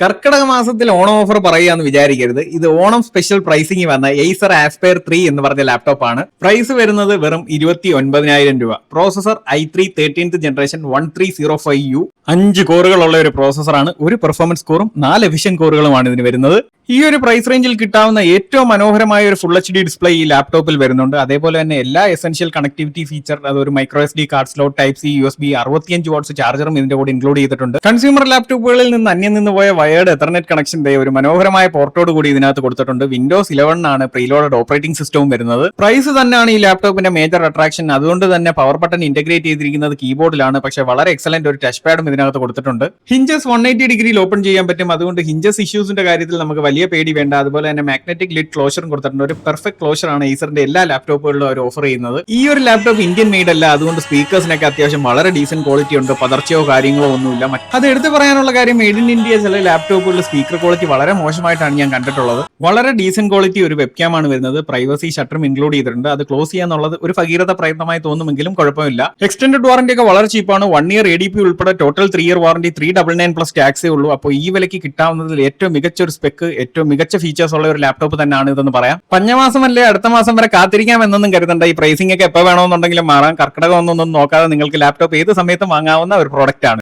കർക്കിടക മാസത്തിൽ ഓണം ഓഫർ പറയുകയെന്ന് വിചാരിക്കരുത്. ഇത് ഓണം സ്പെഷ്യൽ പ്രൈസിംഗ് വന്ന എയ്സർ ആസ്പയർ ത്രീ എന്ന് പറഞ്ഞ ലാപ്ടോപ്പ് ആണ്. പ്രൈസ് വരുന്നത് വെറും ഇരുപത്തി ഒൻപതിനായിരം രൂപ. Processor i three thirteenth generation one three zero five U അഞ്ച് കോറുകളുള്ള ഒരു പ്രോസസറാണ് ഒരു പെർഫോമൻസ് കോറും നാല് എഫിഷ്യൻ കോറുകളുമാണ് ഇതിന് വരുന്നത്. ഈ ഒരു പ്രൈസ് റേഞ്ചിൽ കിട്ടാവുന്ന ഏറ്റവും മനോഹരമായ ഒരു ഫുൾ എച്ച് ഡി ഡിസ്പ്ലേ ഈ ലാപ്ടോപ്പിൽ വരുന്നുണ്ട്. അതേപോലെ തന്നെ എല്ലാ എസെൻഷ്യൽ കണക്ടിവിറ്റി ഫീച്ചർ അത് ഒരു micro S D card slot type C U S B അറുപത്തിയഞ്ച് വാട്ട്സ് ചാർജറും ഇതിന്റെ കൂടെ ഇൻക്ലൂഡ് ചെയ്തിട്ടുണ്ട്. കൺസ്യൂമർ ലാപ്ടോപ്പുകളിൽ നിന്ന് അന്യം നിന്ന് പോയ വയേർഡ് എത്തർനെറ്റ് കണക്ഷന്റെ ഒരു മനോഹരമായ പോർട്ടോട് കൂടി ഇതിനകത്ത് കൊടുത്തിട്ടുണ്ട്. വിൻഡോസ് ഇലവൻ ആണ് പ്രീലോഡഡ് ഓപ്പറേറ്റിംഗ് സിസ്റ്റവും വരുന്നത്. പ്രൈസ് തന്നെയാണ് ഈ ലാപ്ടോപ്പിന്റെ മേജർ അട്രാക്ഷൻ അതുകൊണ്ട് തന്നെ പവർ ബട്ടൺ ഇന്റഗ്രേറ്റ് ചെയ്തിരിക്കുന്നത് കീബോർഡിലാണ് പക്ഷേ വളരെ എക്സലന്റ് ഒരു ടച്ച് പാഡും ഇതിനകത്ത് കൊടുത്തിട്ടുണ്ട്. ഹിഞ്ചസ് വൺ എയ്റ്റി ഡിഗ്രിയിൽ ഓപ്പൺ ചെയ്യാൻ പറ്റും. അതുകൊണ്ട് ഹിഞ്ചസ് ഇഷ്യൂസിന്റെ കാര്യത്തിൽ നമുക്ക് വലിയ പേടി വേണ്ട. അതുപോലെ തന്നെ മാഗ്നറ്റിക് ലിഡ് ക്ലോഷറും കൊടുത്തിട്ടുണ്ട്. ഒരു പെർഫെക്റ്റ് ക്ലോഷർ ആണ് ഈസറിന്റെ എല്ലാ ലാപ്ടോപ്പുകളിലും അവർ ഓഫർ ചെയ്യുന്നത്. ഈ ഒരു ലാപ്ടോപ്പ് ഇന്ത്യൻ മെയ്ഡ് അല്ല. അതുകൊണ്ട് സ്പീക്കേഴ്സിനൊക്കെ അത്യാവശ്യം വളരെ ഡീസന്റ് ക്വാളിറ്റി ഉണ്ട്. പതർച്ചയോ കാര്യങ്ങളോ ഒന്നുമില്ല. അത് എടുത്തു പറയാനുള്ള കാര്യം മെയ്ഡ് ഇൻ ഇന്ത്യ ചില ലാപ്ടോപ്പുകളിൽ സ്പീക്കർ ക്വാളിറ്റി വളരെ മോശമായിട്ടാണ് ഞാൻ കണ്ടിട്ടുള്ളത്. വളരെ ഡീസന്റ് ക്വാളിറ്റി ഒരു വെബ്ക്യാം ആണ് വരുന്നത്. പ്രൈവസി ഷട്ടറും ഇൻക്ലൂഡ് ചെയ്തിട്ടുണ്ട്. അത് ക്ലോസ് ചെയ്യാന്നുള്ളത് ഒരു ഭഗീരഥ പ്രയത്നമായി തോന്നുമെങ്കിലും കുഴപ്പമില്ല. എക്സ്റ്റൻഡ് വാറന്റി ഒക്കെ വളരെ ചീപ്പാണ് one year A D P ഉൾപ്പെടെ total three year warranty three double nine plus ടാക്സേ ഉള്ളൂ. അപ്പോൾ ഈ വിലയ്ക്ക് കിട്ടാവുന്നതിൽ ഏറ്റവും മികച്ച ഒരു സ്പെക്ക് ഏറ്റവും മികച്ച ഫീച്ചേഴ്സ് ഉള്ള ഒരു ലാപ്ടോപ്പ് തന്നെയാണ് ഇതെന്ന് പറയാം. പഞ്ഞമാസം അല്ലേ അടുത്ത മാസം വരെ കാത്തിരിക്കാം എന്നൊന്നും കരുതണ്ട. ഈ പ്രൈസിംഗ് ഒക്കെ എപ്പോൾ വേണമെന്നുണ്ടെങ്കിലും മാറാം. കർക്കിടകം ഒന്നൊന്നും നോക്കാതെ നിങ്ങൾക്ക് ലാപ്ടോപ്പ് ഏത് സമയത്തും വാങ്ങാവുന്ന ഒരു പ്രോഡക്റ്റ് ആണ്.